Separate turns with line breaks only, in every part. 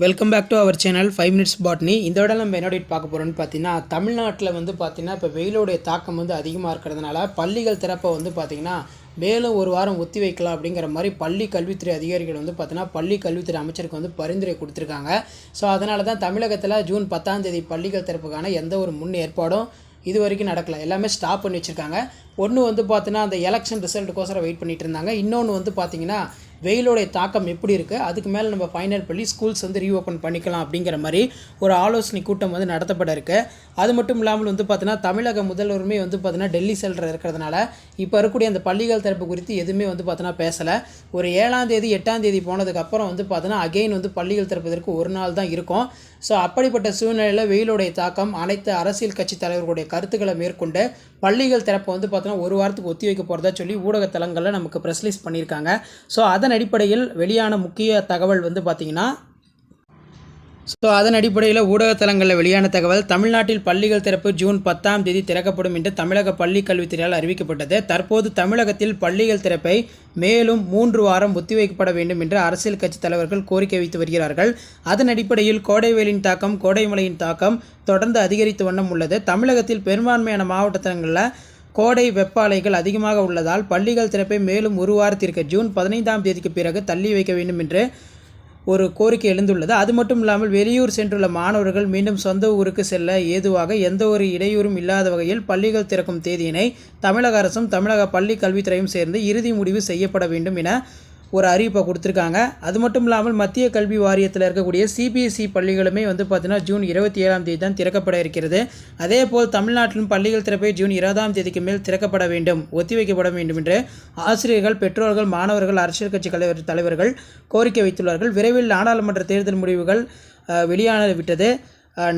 Welcome back to our channel five minutes botany இந்த விட நம்ம என்ன பார்க்க போகிறோம்னு பார்த்தீங்கன்னா தமிழ்நாட்டில் வந்து பார்த்தீங்கன்னா இப்போ வெயிலுடைய தாக்கம் வந்து அதிகமாக இருக்கிறதுனால பள்ளிகள் திறப்பை வந்து பார்த்திங்கன்னா மேலும் ஒரு வாரம் ஒத்தி வைக்கலாம் அப்படிங்கிற மாதிரி பள்ளி கல்வித்துறை அதிகாரிகள் வந்து பார்த்தீங்கன்னா பள்ளி கல்வித்துறை அமைச்சருக்கு வந்து பரிந்துரை கொடுத்துருக்காங்க. ஸோ அதனால தான் தமிழகத்தில் ஜூன் பத்தாம் தேதி பள்ளிகள் திறப்புக்கான எந்த ஒரு முன் ஏற்பாடும் இது வரைக்கும் நடக்கல. எல்லாமே ஸ்டாப் பண்ணி வச்சுருக்காங்க. ஒன்று வந்து பார்த்தீங்கன்னா அந்த எலெக்ஷன் ரிசல்ட்டுக்கோசரம் வெயிட் பண்ணிகிட்டு இருந்தாங்க. இன்னொன்று வந்து பார்த்தீங்கன்னா வெயிலோடைய தாக்கம் எப்படி இருக்குது அதுக்கு மேலே நம்ம ஃபைனல் பண்ணி ஸ்கூல்ஸ் வந்து ரீஓப்பன் பண்ணிக்கலாம் அப்படிங்கிற மாதிரி ஒரு ஆலோசனை கூட்டம் வந்து நடத்தப்பட இருக்கு. அது மட்டும் இல்லாமல் வந்து பார்த்தீங்கன்னா தமிழக முதல்வருமே வந்து பார்த்தீங்கன்னா டெல்லி செல்ற இருக்கிறதுனால இப்போ இருக்கக்கூடிய அந்த பள்ளிகள் தரப்பு குறித்து எதுவுமே வந்து பார்த்தீங்கன்னா பேசலை. ஒரு ஏழாம் தேதி எட்டாம் தேதி போனதுக்கப்புறம் வந்து பார்த்தீங்கன்னா அகெயின் வந்து பள்ளிகள் திறப்பதற்கு ஒரு நாள் தான் இருக்கும். ஸோ அப்படிப்பட்ட சூழ்நிலையில் வெயிலுடைய தாக்கம் அனைத்து அரசியல் கட்சி தலைவர்களுடைய கருத்துக்களை மேற்கொண்டு பள்ளிகள் திறப்பை வந்து பார்த்தோன்னா ஒரு வாரத்துக்கு ஒத்தி வைக்க போகிறதா சொல்லி ஊடக தளங்களில் நமக்கு ப்ரெஸ் ரிலீஸ் பண்ணியிருக்காங்க. ஸோ அதன் அடிப்படையில் வெளியான முக்கிய தகவல் வந்து பார்த்திங்கன்னா ஸோ அதன் அடிப்படையில் ஊடகத்தலங்களில் வெளியான தகவல் தமிழ்நாட்டில் பள்ளிகள் திறப்பு ஜூன் பத்தாம் தேதி திறக்கப்படும் என்று தமிழக பள்ளி கல்வித்துறையால் அறிவிக்கப்பட்டது. தற்போது தமிழகத்தில் பள்ளிகள் திறப்பை மேலும் மூன்று வாரம் ஒத்திவைக்கப்பட வேண்டும் என்று அரசியல் கட்சி தலைவர்கள் கோரிக்கை வைத்து வருகிறார்கள். அதன் அடிப்படையில் கோடை வெயிலின் தாக்கம் கோடை மழையின் தாக்கம் தொடர்ந்து அதிகரித்து வண்ணம் உள்ளது. தமிழகத்தில் பெரும்பான்மையான மாவட்டங்களில் கோடை வெப்ப அலைகள் அதிகமாக உள்ளதால் பள்ளிகள் திறப்பை மேலும் ஒரு வாரத்திற்கு ஜூன் பதினைந்தாம் தேதிக்கு பிறகு தள்ளி வைக்க வேண்டும் என்று ஒரு கோரிக்கை எழுந்துள்ளது. அது மட்டும் இல்லாமல் வெளியூர் சென்றுள்ள மாணவர்கள் மீண்டும் சொந்த ஊருக்கு செல்ல ஏதுவாக எந்த ஒரு இடையூறும் இல்லாத வகையில் பள்ளிகள் திறக்கும் தேதியினை தமிழக அரசும் தமிழக பள்ளி கல்வித்துறையும் சேர்ந்து இறுதி முடிவு செய்யப்பட வேண்டும் என ஒரு அறிவிப்பை கொடுத்துருக்காங்க. அது மட்டும் இல்லாமல் மத்திய கல்வி வாரியத்தில் இருக்கக்கூடிய சிபிஎஸ்இ பள்ளிகளுமே வந்து பார்த்திங்கன்னா ஜூன் இருபத்தி ஏழாம் தேதி தான் திறக்கப்பட இருக்கிறது. அதே போல் தமிழ்நாட்டிலும் பள்ளிகள் திறப்பை ஜூன் இருபதாம் தேதிக்கு மேல் திறக்கப்பட வேண்டும் ஒத்திவைக்கப்பட வேண்டும் என்று ஆசிரியர்கள் பெற்றோர்கள் மாணவர்கள் அரசியல் கட்சி தலைவர் தலைவர்கள் கோரிக்கை வைத்துள்ளார்கள். விரைவில் நாடாளுமன்ற தேர்தல் முடிவுகள் வெளியான விட்டது.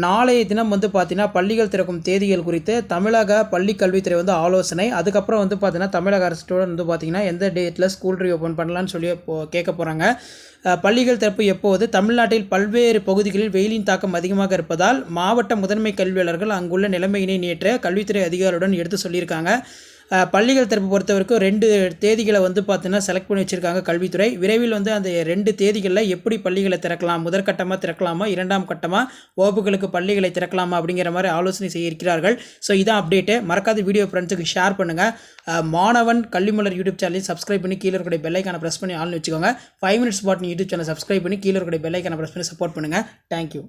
நாளைய தினம் வந்து பார்த்தீங்கன்னா பள்ளிகள் திறக்கும் தேதிகள் குறித்து தமிழக பள்ளி கல்வித்துறை வந்து ஆலோசனை. அதுக்கப்புறம் வந்து பார்த்தீங்கன்னா தமிழக அரசோட வந்து பார்த்தீங்கன்னா எந்த டேட்டில் ஸ்கூல் ரீஓப்பன் பண்ணலான்னு சொல்லி இப்போ கேட்க போகிறாங்க பள்ளிகள் திறப்பு எப்போது? தமிழ்நாட்டில் பல்வேறு பகுதிகளில் வெயிலின் தாக்கம் அதிகமாக இருப்பதால் மாவட்ட முதன்மை கல்வியாளர்கள் அங்குள்ள நிலைமையினை நேற்று கல்வித்துறை அதிகாரியுடன் எடுத்து சொல்லியிருக்காங்க. பள்ளிகள் பள்ளிகள் திறப்பு பொறுத்தவரைக்கும் ரெண்டு தேதிகளை வந்து பார்த்தீங்கன்னா செலக்ட் பண்ணி வச்சுருக்காங்க கல்வித்துறை. விரைவில் வந்து அந்த ரெண்டு தேதிகளில் எப்படி பள்ளிகளை திறக்கலாம் முதற்கட்டமாக திறக்கலாமா இரண்டாம் கட்டமாக வகுப்புகளுக்கு பள்ளிகளை திறக்கலாமா அப்படிங்கிற மாதிரி ஆலோசனை செய்ய இருக்கிறார்கள் ஸோ இதான் அப்டேட்டு மறக்காத வீடியோ ஃப்ரெண்ட்ஸுக்கு ஷேர் பண்ணுங்கள் மாணவன் கல்விமலர் யூடியூப் சேனலையும் சப்ஸ்கிரைப் பண்ணி கீழே இருக்கிற பெல்லைக்கான ப்ரெஸ் பண்ணி ஆள்னு வச்சுக்கோங்க. Five minutes botany YouTube channel subscribe பண்ணி கீழே இருக்கிற பெல்லைக்கான ப்ரெஸ் பண்ணி சப்போர்ட் பண்ணுங்கள் தேங்க்யூ